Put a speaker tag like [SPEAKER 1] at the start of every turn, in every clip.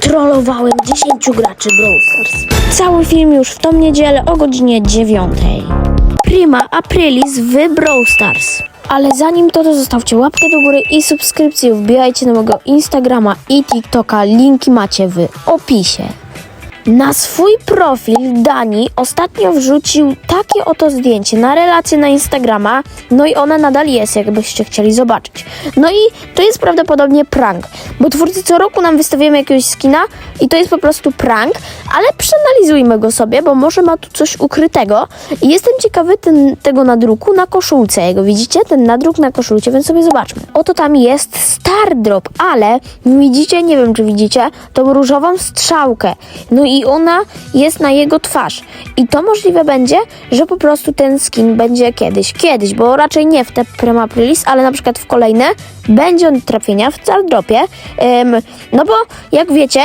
[SPEAKER 1] Trollowałem 10 graczy Brawl Stars. Cały film już w tą niedzielę o godzinie 9. Prima Aprilis w Brawl Stars. Ale zanim to, to zostawcie łapkę do góry i subskrypcję. Wbijajcie na mojego Instagrama i TikToka. Linki macie w opisie. Na swój profil Dani ostatnio wrzucił takie oto zdjęcie na relację na Instagrama, no i ona nadal jest, jakbyście chcieli zobaczyć. No i to jest prawdopodobnie prank, bo twórcy co roku nam wystawiają jakiegoś skina i to jest po prostu prank, ale przeanalizujmy go sobie, bo może ma tu coś ukrytego i jestem ciekawy ten, tego nadruku na koszulce jego, widzicie? Ten nadruk na koszulce, więc sobie zobaczmy. Oto tam jest Star Drop, ale widzicie, nie wiem czy widzicie, tą różową strzałkę. No i ona jest na jego twarz. I to możliwe będzie, że po prostu ten skin będzie kiedyś, kiedyś, bo raczej nie w te Prima Aprilis, ale na przykład w kolejne będzie on trafienia w Star Dropie. Ym, no bo jak wiecie,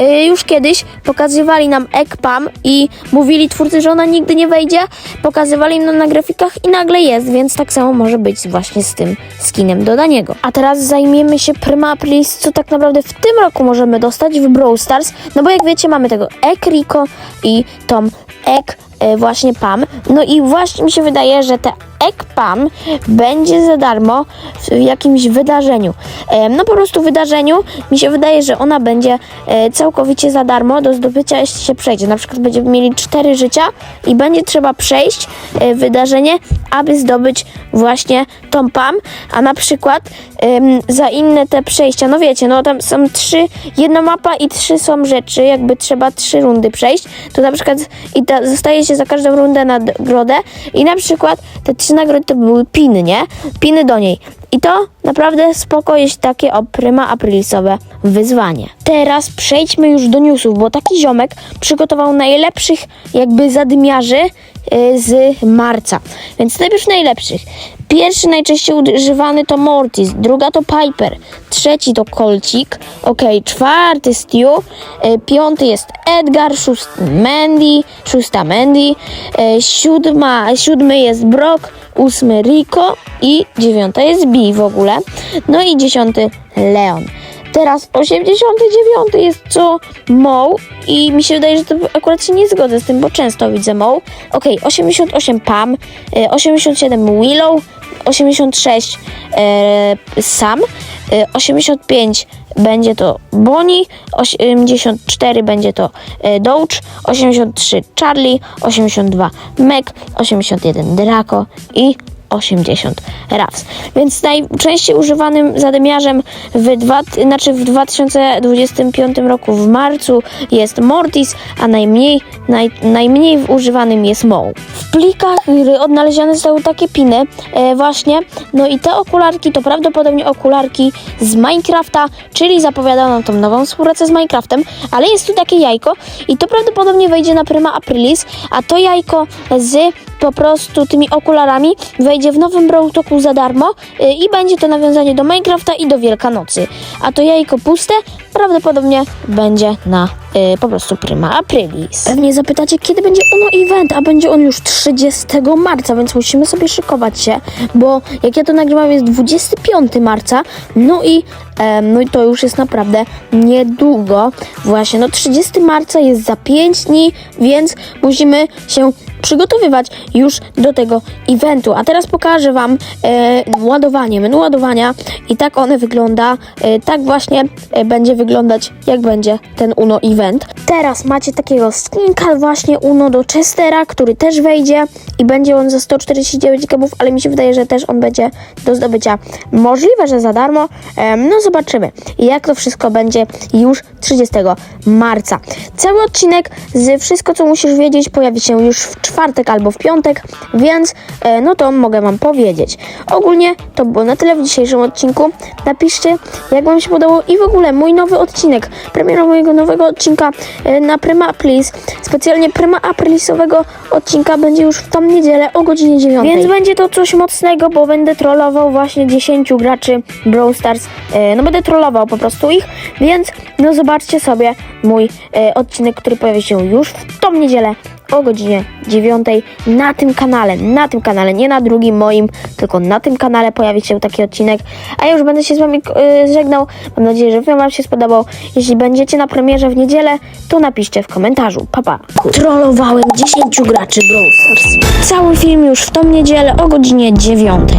[SPEAKER 1] y, już kiedyś pokazywali nam Ekpam i mówili twórcy, że ona nigdy nie wejdzie, pokazywali nam na grafikach i nagle jest, więc tak samo może być właśnie z tym skinem do. A teraz zajmiemy się Prima Aprilis, co tak naprawdę w tym roku możemy dostać w Brawl Stars, no bo jak wiecie mamy tego Rico i tą Ek e, właśnie Pam. No i właśnie mi się wydaje, że te Ek Pam będzie za darmo w jakimś wydarzeniu. E, No po prostu wydarzeniu mi się wydaje, że ona będzie e, całkowicie za darmo do zdobycia, jeśli się przejdzie. Na przykład będziemy mieli cztery życia i będzie trzeba przejść wydarzenie, aby zdobyć właśnie tą Pam, a na przykład em, za inne te przejścia, no wiecie, no tam są trzy, jedna mapa i trzy są rzeczy, jakby trzeba trzy rundy przejść, to na przykład i ta, zostaje się za każdą rundę nagrodę i na przykład te trzy nagrody to były piny, nie? Piny do niej. I to naprawdę spoko jest takie o Aprilisowe wyzwanie. Teraz przejdźmy już do newsów, bo taki ziomek przygotował najlepszych jakby zadymiarzy y, z marca. Więc najpierw najlepszych. Pierwszy najczęściej używany to Mortis, druga to Piper, trzeci to Colcik, ok, czwarty Stu, y, piąty jest Edgar, szósty Mandy, szósta Mandy, y, siódma, siódmy jest Brock, ósmy Rico i dziewiąta jest Bee w ogóle, no i dziesiąty Leon. Teraz 89 jest co Moł i mi się wydaje, że to akurat się nie zgodzę z tym, bo często widzę Moł. Ok, 88 Pam, y, 87 Willow, 86 e, Sam, e, 85 będzie to Bonnie, 84 będzie to e, Doge, 83 Charlie, 82 Meg, 81 Draco i 80 Ravs. Więc najczęściej używanym zadymiarzem w, dwa, znaczy w 2025 roku w marcu jest Mortis, a najmniej, naj, najmniej używanym jest Moł. W plikach odnalezione zostały takie piny e, właśnie, no i te okularki to prawdopodobnie okularki z Minecrafta, czyli zapowiada nam tą nową współpracę z Minecraftem, ale jest tu takie jajko i to prawdopodobnie wejdzie na Prima Aprilis, a to jajko z po prostu tymi okularami wejdzie w nowym Brawl za darmo y, i będzie to nawiązanie do Minecrafta i do Wielkanocy. A to jajko puste prawdopodobnie będzie na y, po prostu Prima Aprilis. Pewnie zapytacie, kiedy będzie ono event, a będzie on już 30 marca, więc musimy sobie szykować się, bo jak ja to nagrywam jest 25 marca, no i no i to już jest naprawdę niedługo. Właśnie, no 30 marca jest za 5 dni, więc musimy się przygotowywać już do tego eventu. A teraz pokażę Wam e, ładowanie, menu ładowania i tak one wygląda. E, tak właśnie e, będzie wyglądać, jak będzie ten UNO event. Teraz macie takiego skinka właśnie UNO do Chestera, który też wejdzie i będzie on za 149 gemów, ale mi się wydaje, że też on będzie do zdobycia możliwe, że za darmo. No zobaczymy, jak to wszystko będzie już 30 marca. Cały odcinek z wszystko, co musisz wiedzieć, pojawi się już w czwartek albo w piątek, więc e, no to mogę Wam powiedzieć. Ogólnie to było na tyle w dzisiejszym odcinku. Napiszcie, jak Wam się podobało i w ogóle mój nowy odcinek, premiera mojego nowego odcinka e, na Prima Aprilis. Specjalnie Prima Aprilisowego odcinka będzie już w tą niedzielę o godzinie 9. Więc będzie to coś mocnego, bo będę trollował właśnie 10 graczy Brawl Stars. E, no będę trollował po prostu ich, więc no zobaczcie sobie mój e, odcinek, który pojawi się już w tą niedzielę o godzinie 9 na tym kanale, na tym kanale, nie na drugim moim, tylko na tym kanale pojawi się taki odcinek, a ja już będę się z wami yy, żegnał. Mam nadzieję, że film wam się spodobał. Jeśli będziecie na premierze w niedzielę, to napiszcie w komentarzu. Papa. Trollowałem 10 graczy Brawl. Cały film już w tą niedzielę o godzinie 9.